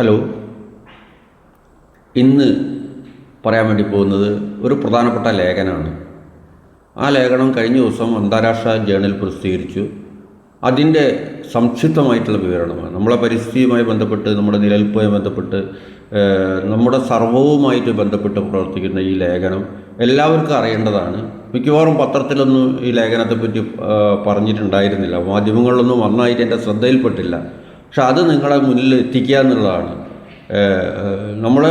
Hello. ഇന്ന് പറയാൻ വേണ്ടി പോകുന്നത് ഒരു പ്രധാനപ്പെട്ട ലേഖനമാണ്. ആ ലേഖനം കഴിഞ്ഞ ദിവസം അന്താരാഷ്ട്ര ജേണൽ പ്രസിദ്ധീകരിച്ചു. അതിന്റെ സംക്ഷിപ്തമായിട്ടുള്ള വിവരണമാണ്. നമ്മളെ പരിസ്ഥിതിയുമായി ബന്ധപ്പെട്ട് നമ്മുടെ നിലനിൽപ്പുമായി ബന്ധപ്പെട്ട് നമ്മുടെ സർവവുമായിട്ട് ബന്ധപ്പെട്ട് പ്രവർത്തിക്കുന്ന ഈ ലേഖനം എല്ലാവർക്കും അറിയേണ്ടതാണ്. മിക്കവാറും പത്രത്തിലൊന്നും ഈ ലേഖനത്തെപ്പറ്റി പറഞ്ഞിട്ടുണ്ടായിരുന്നില്ല. മാധ്യമങ്ങളിലൊന്നും വന്നായിട്ട് എന്റെ ശ്രദ്ധയിൽപ്പെട്ടില്ല. പക്ഷെ അത് നിങ്ങളെ മുന്നിൽ എത്തിക്കുക എന്നുള്ളതാണ്. നമ്മൾ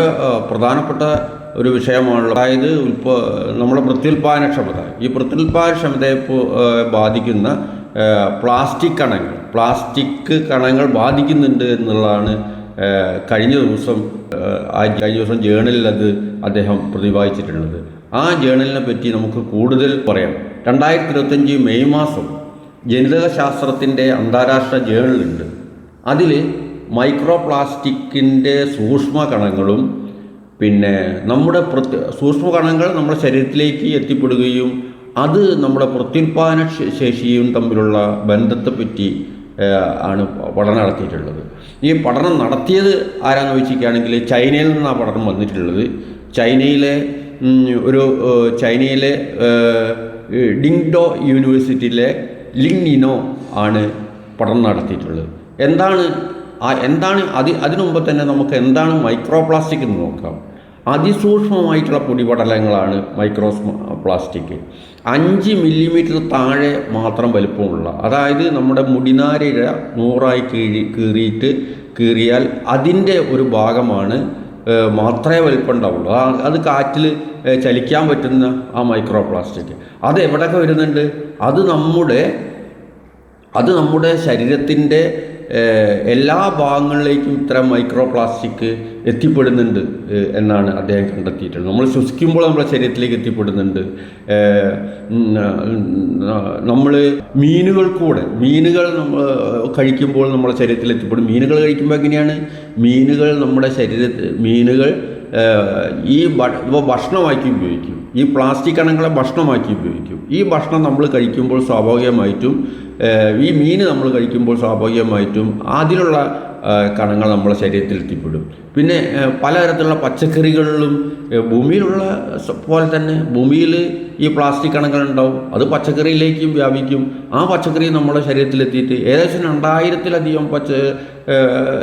പ്രധാനപ്പെട്ട ഒരു വിഷയമാണല്ലോ അതായത് ഉൽപ്പ നമ്മുടെ പ്രത്യുൽപാദനക്ഷമത ഈ പ്രത്യുൽപാദനക്ഷമതയെ ബാധിക്കുന്ന പ്ലാസ്റ്റിക് കണങ്ങൾ. പ്ലാസ്റ്റിക് കണങ്ങൾ ബാധിക്കുന്നുണ്ട് എന്നുള്ളതാണ് കഴിഞ്ഞ ദിവസം കഴിഞ്ഞ ദിവസം ജേണലിൽ അത് അദ്ദേഹം പ്രതിപാദിച്ചിട്ടുള്ളത്. ആ ജേണലിനെ പറ്റി നമുക്ക് കൂടുതൽ പറയാം. രണ്ടായിരത്തി ഇരുപത്തഞ്ച് മെയ് മാസം ജനിതക ശാസ്ത്രത്തിന്റെ അന്താരാഷ്ട്ര ജേണലുണ്ട്. അതിൽ മൈക്രോ പ്ലാസ്റ്റിക്കിന്റെ സൂക്ഷ്മ കണങ്ങളും പിന്നെ നമ്മുടെ പ്രത്യ സൂക്ഷ്മ കണങ്ങൾ നമ്മുടെ ശരീരത്തിലേക്ക് എത്തിപ്പെടുകയും അത് നമ്മുടെ പ്രത്യുൽപാദന ശേഷിയും തമ്മിലുള്ള ബന്ധത്തെപ്പറ്റി ആണ് പഠനം നടത്തിയിട്ടുള്ളത്. ഈ പഠനം നടത്തിയത് ആരാന്ന് ചോദിച്ചിരിക്കുകയാണെങ്കിൽ ചൈനയിൽ നിന്നാണ് പഠനം വന്നിട്ടുള്ളത്. ചൈനയിലെ ഒരു ചൈനയിലെ ഡിങ്ഡോ യൂണിവേഴ്സിറ്റിയിലെ ലിങ്നിനോ ആണ് പഠനം നടത്തിയിട്ടുള്ളത്. എന്താണ് ആ എന്താണ് അതി അതിനു മുമ്പ് തന്നെ നമുക്ക് എന്താണ് മൈക്രോ പ്ലാസ്റ്റിക് എന്ന് നോക്കാം. അതിസൂക്ഷ്മമായിട്ടുള്ള പൊടിപടലങ്ങളാണ് മൈക്രോ പ്ലാസ്റ്റിക് അഞ്ച് മില്ലിമീറ്റർ താഴെ മാത്രം വലുപ്പമുള്ള അതായത് നമ്മുടെ മുടിനാരിഴ നൂറായി കീഴി കീറിയിട്ട് കീറിയാൽ അതിന്റെ ഒരു ഭാഗമാണ് മാത്രമേ വലുപ്പം ഉണ്ടാവുള്ളൂ അത് കാറ്റിൽ ചലിക്കാൻ പറ്റുന്ന ആ മൈക്രോ പ്ലാസ്റ്റിക് അത് എവിടെയൊക്കെ വരുന്നുണ്ട്? അത് നമ്മുടെ അത് നമ്മുടെ ശരീരത്തിന്റെ എല്ലാ ഭാഗങ്ങളിലേക്കും ഇത്തരം മൈക്രോ പ്ലാസ്റ്റിക് എത്തിപ്പെടുന്നുണ്ട് എന്നാണ് അദ്ദേഹം കണ്ടെത്തിയിട്ടുള്ളത്. നമ്മൾ ശ്വസിക്കുമ്പോൾ നമ്മുടെ ശരീരത്തിലേക്ക് എത്തിപ്പെടുന്നുണ്ട്. നമ്മൾ മീനുകൾ കൂടെ മീനുകൾ നമ്മൾ കഴിക്കുമ്പോൾ നമ്മുടെ ശരീരത്തിൽ എത്തിപ്പെടും. മീനുകൾ കഴിക്കുമ്പോൾ എങ്ങനെയാണ്? മീനുകൾ നമ്മുടെ ശരീരത്തിൽ മീനുകൾ ഈ ഭക്ഷണമാക്കി ഉപയോഗിക്കും. ഈ പ്ലാസ്റ്റിക് കണങ്ങളെ ഭക്ഷണമാക്കി ഉപയോഗിക്കും. ഈ ഭക്ഷണം നമ്മൾ കഴിക്കുമ്പോൾ സ്വാഭാവികമായിട്ടും ഈ മീൻ നമ്മൾ കഴിക്കുമ്പോൾ സ്വാഭാവികമായിട്ടും അതിലുള്ള കണങ്ങൾ നമ്മുടെ ശരീരത്തിൽ എത്തിപ്പെടും. പിന്നെ പലതരത്തിലുള്ള പച്ചക്കറികളിലും ഭൂമിയിലുള്ള പോലെ തന്നെ ഭൂമിയിൽ ഈ പ്ലാസ്റ്റിക് കണങ്ങൾ ഉണ്ടാവും. അത് പച്ചക്കറിയിലേക്കും വ്യാപിക്കും. ആ പച്ചക്കറി നമ്മുടെ ശരീരത്തിലെത്തിയിട്ട് ഏകദേശം രണ്ടായിരത്തിലധികം പച്ച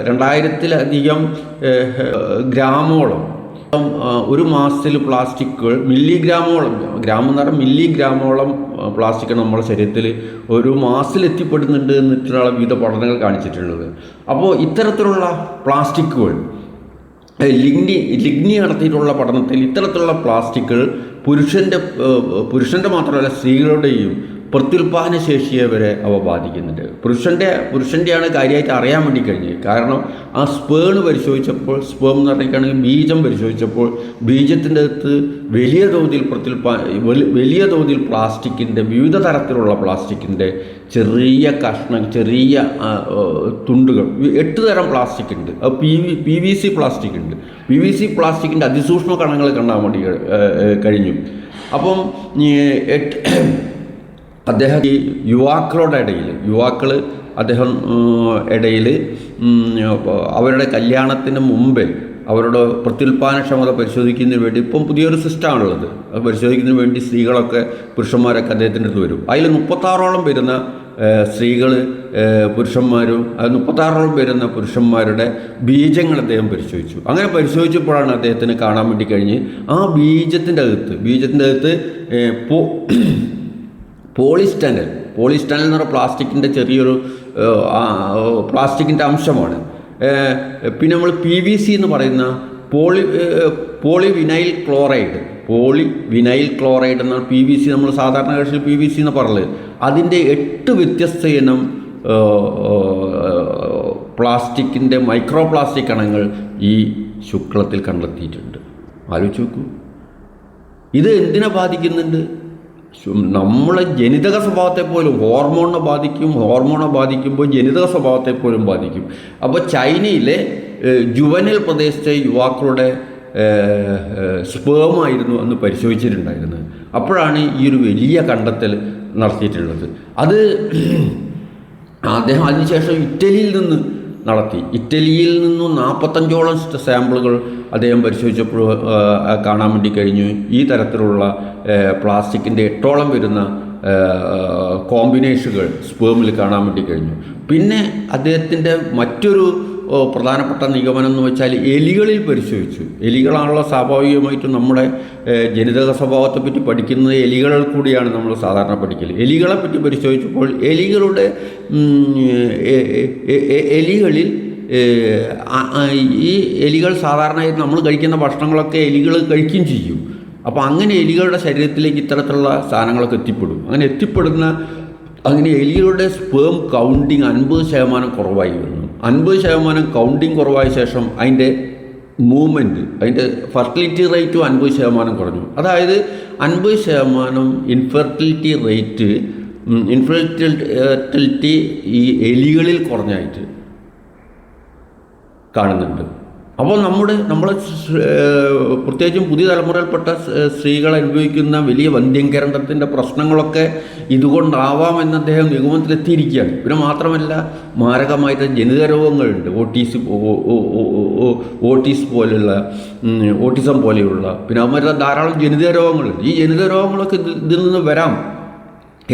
രണ്ടായിരത്തിലധികം ഗ്രാമോളം ഒരു മാസത്തിൽ പ്ലാസ്റ്റിക്കുകൾ മില്ലിഗ്രാമോളം ഗ്രാമം എന്ന് പറഞ്ഞാൽ മില്ലിഗ്രാമോളം പ്ലാസ്റ്റിക് നമ്മുടെ ശരീരത്തിൽ ഒരു മാസത്തിൽ എത്തിപ്പെടുന്നുണ്ട് എന്നിട്ടുള്ള വിവിധ പഠനങ്ങൾ കാണിച്ചിട്ടുള്ളത്. അപ്പോൾ ഇത്തരത്തിലുള്ള പ്ലാസ്റ്റിക്കുകൾ ലിഗ്നി ലിഗ്നി നടത്തിയിട്ടുള്ള പഠനത്തിൽ ഇത്തരത്തിലുള്ള പ്ലാസ്റ്റിക്കുകൾ പുരുഷന്റെ പുരുഷന്റെ മാത്രമല്ല സ്ത്രീകളുടെയും പ്രത്യുൽപാദന ശേഷിയെ വരെ അവ ബാധിക്കുന്നുണ്ട്. പുരുഷന്റെ പുരുഷന്റെയാണ് കാര്യമായിട്ട് അറിയാൻ വേണ്ടി കഴിഞ്ഞത്. കാരണം ആ സ്പേണ് പരിശോധിച്ചപ്പോൾ സ്പേം എന്ന് പറഞ്ഞിട്ടാണെങ്കിൽ ബീജം പരിശോധിച്ചപ്പോൾ ബീജത്തിന്റെ അകത്ത് വലിയ തോതിൽ പ്രത്യുൽപാ വലി- വലിയ തോതിൽ പ്ലാസ്റ്റിക്കിന്റെ വിവിധ തരത്തിലുള്ള പ്ലാസ്റ്റിക്കിന്റെ ചെറിയ കഷ്ണം ചെറിയ തുണ്ടുകൾ. എട്ട് തരം പ്ലാസ്റ്റിക് ഉണ്ട് അത് P V P V C plastic ഉണ്ട് പി വി സി പ്ലാസ്റ്റിക്കിന്റെ അതിസൂക്ഷ്മ കണങ്ങൾ കാണാൻ വേണ്ടി കഴിഞ്ഞു. അപ്പം എട്ട് അദ്ദേഹം ഈ യുവാക്കളുടെ ഇടയിൽ യുവാക്കൾ അദ്ദേഹം ഇടയിൽ അവരുടെ കല്യാണത്തിന് മുമ്പേ അവരുടെ പ്രത്യുൽപാദനക്ഷമത പരിശോധിക്കുന്നതിന് വേണ്ടി ഇപ്പം പുതിയൊരു സിസ്റ്റമാണുള്ളത്. അത് പരിശോധിക്കുന്നതിന് വേണ്ടി സ്ത്രീകളൊക്കെ പുരുഷന്മാരൊക്കെ അദ്ദേഹത്തിന്റെ അടുത്ത് വരും. അതിൽ മുപ്പത്താറോളം വരുന്ന സ്ത്രീകൾ പുരുഷന്മാരും അത് മുപ്പത്താറോളം വരുന്ന പുരുഷന്മാരുടെ ബീജങ്ങൾ അദ്ദേഹം പരിശോധിച്ചു. അങ്ങനെ പരിശോധിച്ചപ്പോഴാണ് അദ്ദേഹത്തിന് കാണാൻ വേണ്ടി കഴിഞ്ഞ് ആ ബീജത്തിന്റെ അകത്ത് ബീജത്തിന്റെ അകത്ത് പോളിസ്റ്റനൽ പോളിസ്റ്റനൽ എന്ന് പറഞ്ഞാൽ പ്ലാസ്റ്റിക്കിന്റെ ചെറിയൊരു പ്ലാസ്റ്റിക്കിന്റെ അംശമാണ്. പിന്നെ നമ്മൾ പി വി സി എന്ന് പറയുന്ന poly poly polyvinyl chloride. Poly vinyl chloride എന്ന പി വി സി നമ്മൾ സാധാരണ കക്ഷിയിൽ പി വി സി എന്ന് പറയുന്നത് അതിന്റെ എട്ട് വ്യത്യസ്ത ഇനം പ്ലാസ്റ്റിക്കിന്റെ മൈക്രോ പ്ലാസ്റ്റിക് കണങ്ങൾ ഈ ശുക്ലത്തിൽ കണ്ടെത്തിയിട്ടുണ്ട്. ആലോചിച്ച് നോക്കൂ. ഇത് എന്തിനെ ബാധിക്കുന്നുണ്ട്? നമ്മളെ ജനിതക സ്വഭാവത്തെ പോലും ഹോർമോണിനെ ബാധിക്കും ഹോർമോണെ ബാധിക്കുമ്പോൾ ജനിതക സ്വഭാവത്തെ പോലും ബാധിക്കും. അപ്പോൾ ചൈനയിലെ ജുവനിൽ പ്രദേശത്തെ യുവാക്കളുടെ സ്പേമായിരുന്നു അന്ന് പരിശോധിച്ചിട്ടുണ്ടായിരുന്നത്. അപ്പോഴാണ് ഈ ഒരു വലിയ കണ്ടെത്തൽ നടത്തിയിട്ടുള്ളത്. അത് അദ്ദേഹം അതിനുശേഷം ഇറ്റലിയിൽ നിന്ന് നടത്തി. ഇറ്റലിയിൽ നിന്നും നാൽപ്പത്തഞ്ചോളം സാമ്പിളുകൾ അദ്ദേഹം പരിശോധിച്ചപ്പോൾ കാണാൻ വേണ്ടി കഴിഞ്ഞു. ഈ തരത്തിലുള്ള പ്ലാസ്റ്റിക്കിന്റെ എട്ടോളം വരുന്ന കോമ്പിനേഷനുകൾ സ്പേമിൽ കാണാൻ വേണ്ടി കഴിഞ്ഞു. പിന്നെ അദ്ദേഹത്തിന്റെ മറ്റൊരു പ്രധാനപ്പെട്ട നിഗമനം എന്ന് വെച്ചാൽ എലികളിൽ പരിശോധിച്ചു. എലികളാണല്ലോ സ്വാഭാവികമായിട്ടും നമ്മുടെ ജനിതക സ്വഭാവത്തെ പറ്റി പഠിക്കുന്നത് എലികളിൽ കൂടിയാണ് നമ്മൾ സാധാരണ പഠിക്കൽ എലികളെ പറ്റി പരിശോധിച്ചപ്പോൾ എലികളുടെ എലികളിൽ ഈ എലികൾ സാധാരണയായി നമ്മൾ കഴിക്കുന്ന ഭക്ഷണങ്ങളൊക്കെ എലികൾ കഴിക്കുകയും ചെയ്യും. അപ്പോൾ അങ്ങനെ എലികളുടെ ശരീരത്തിലേക്ക് ഇത്തരത്തിലുള്ള സാധനങ്ങളൊക്കെ എത്തിപ്പെടും. അങ്ങനെ എത്തിപ്പെടുന്ന അങ്ങനെ എലികളുടെ സ്പേം കൗണ്ടിങ് അൻപത് ശതമാനം കുറവായി വന്നു. അൻപത് ശതമാനം കൗണ്ടിങ് കുറവായ ശേഷം അതിന്റെ മൂവ്മെന്റ് അതിന്റെ ഫെർട്ടിലിറ്റി റേറ്റും അൻപത് ശതമാനം കുറഞ്ഞു. അതായത് അൻപത് ശതമാനം ഇൻഫെർട്ടിലിറ്റി റേറ്റ് ഇൻഫെർട്ടിലിറ്റി ഈ എലികളിൽ കുറഞ്ഞായിട്ട് കാണുന്നുണ്ട്. അപ്പോൾ നമ്മുടെ നമ്മൾ പ്രത്യേകിച്ചും പുതിയ തലമുറയിൽപ്പെട്ട സ്ത്രീകൾ അനുഭവിക്കുന്ന വലിയ വന്ധ്യംകരണത്തിന്റെ പ്രശ്നങ്ങളൊക്കെ ഇതുകൊണ്ടാവാമെന്ന് അദ്ദേഹം നിഗമനത്തിലെത്തിയിരിക്കുകയാണ്. പിന്നെ മാത്രമല്ല മാരകമായിട്ട് ജനിത രോഗങ്ങളുണ്ട് ഓട്ടീസ് ഓട്ടീസ് പോലെയുള്ള ഓട്ടിസം പോലെയുള്ള പിന്നെ അതുമാതിരി ധാരാളം ജനിത രോഗങ്ങളുണ്ട് ഈ ജനിത രോഗങ്ങളൊക്കെ ഇതിൽ നിന്ന് വരാം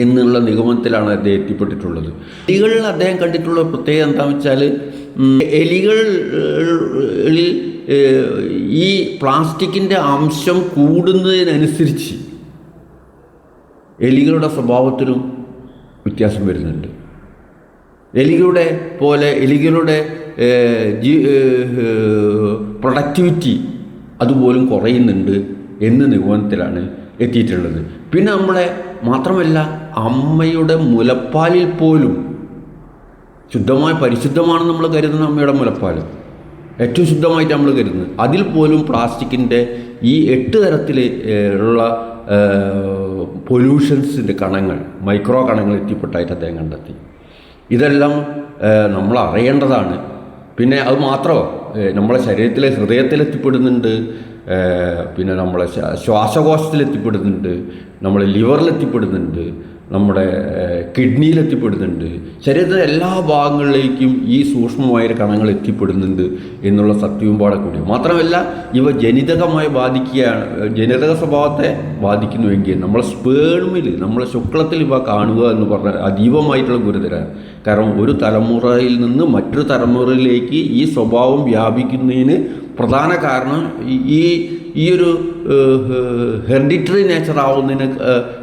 എന്നുള്ള നിഗമനത്തിലാണ് അദ്ദേഹം എത്തിപ്പെട്ടിട്ടുള്ളത്. സ്ത്രീകളിൽ അദ്ദേഹം കണ്ടിട്ടുള്ള പ്രത്യേകത എന്താണെന്ന് വെച്ചാൽ എലികളിൽ ഈ പ്ലാസ്റ്റിക്കിന്റെ അംശം കൂടുന്നതിനനുസരിച്ച് എലികളുടെ സ്വഭാവത്തിനും വ്യത്യാസം വരുന്നുണ്ട്. എലികളുടെ പോലെ എലികളുടെ പ്രൊഡക്ടിവിറ്റി അതുപോലും കുറയുന്നുണ്ട് എന്ന നിഗമനത്തിലാണ് എത്തിയിട്ടുള്ളത്. പിന്നെ നമ്മളെ മാത്രമല്ല അമ്മയുടെ മുലപ്പാലിൽ പോലും ശുദ്ധമായ പരിശുദ്ധമാണ് നമ്മൾ കരുതുന്ന അമ്മയുടെ മുലപ്പാൽ ഏറ്റവും ശുദ്ധമായിട്ട് നമ്മൾ കരുതുന്നത്. അതിൽ പോലും പ്ലാസ്റ്റിക്കിന്റെ ഈ എട്ട് തരത്തിൽ ഉള്ള പൊല്യൂഷൻസിന്റെ കണങ്ങൾ മൈക്രോ കണങ്ങൾ എത്തിപ്പെട്ടായിട്ട് അദ്ദേഹം കണ്ടെത്തി. ഇതെല്ലാം നമ്മൾ അറിയേണ്ടതാണ്. പിന്നെ അത് മാത്രമോ നമ്മളെ ശരീരത്തിലെ ഹൃദയത്തിൽ എത്തിപ്പെടുന്നുണ്ട് പിന്നെ നമ്മളെ ശ്വാ- ശ്വാസകോശത്തിൽ എത്തിപ്പെടുന്നുണ്ട് നമ്മളെ ലിവറിൽ എത്തിപ്പെടുന്നുണ്ട് നമ്മുടെ കിഡ്നിയിൽ എത്തിപ്പെടുന്നുണ്ട്. ശരീരത്തിലെ എല്ലാ ഭാഗങ്ങളിലേക്കും ഈ സൂക്ഷ്മമായ കണങ്ങൾ എത്തിപ്പെടുന്നുണ്ട് എന്നുള്ള സത്യവും പാടെ കൂടി. മാത്രമല്ല ഇവ ജനിതകമായി ബാധിക്കുകയാണ് ജനിതക സ്വഭാവത്തെ ബാധിക്കുന്നുവെങ്കിൽ നമ്മളെ സ്പേണുമിൽ നമ്മളെ ശുക്ലത്തിൽ ഇവ കാണുക എന്ന് പറഞ്ഞാൽ അതീവമായിട്ടുള്ള ഗുരുതരമാണ് കാരണം ഒരു തലമുറയിൽ നിന്ന് മറ്റൊരു തലമുറയിലേക്ക് ഈ സ്വഭാവം വ്യാപിക്കുന്നതിന് പ്രധാന കാരണം ഈ- ഈ ഒരു ഹെറിഡിറ്ററി നേച്ചർ ആവുന്നതിന്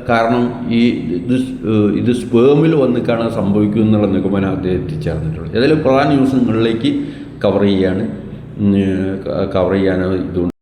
കാരണം ഈ ഇത് ഇത് സ്പേമിൽ വന്നിട്ടാണ് സംഭവിക്കും എന്നുള്ള നിഗമനം അദ്ദേഹം എത്തിച്ചേർന്നിട്ടുള്ളത്. ഏതായാലും പ്രധാന ന്യൂസ് കവർ ചെയ്യാണ്. കവർ ചെയ്യാനോ ഇതുകൊണ്ട്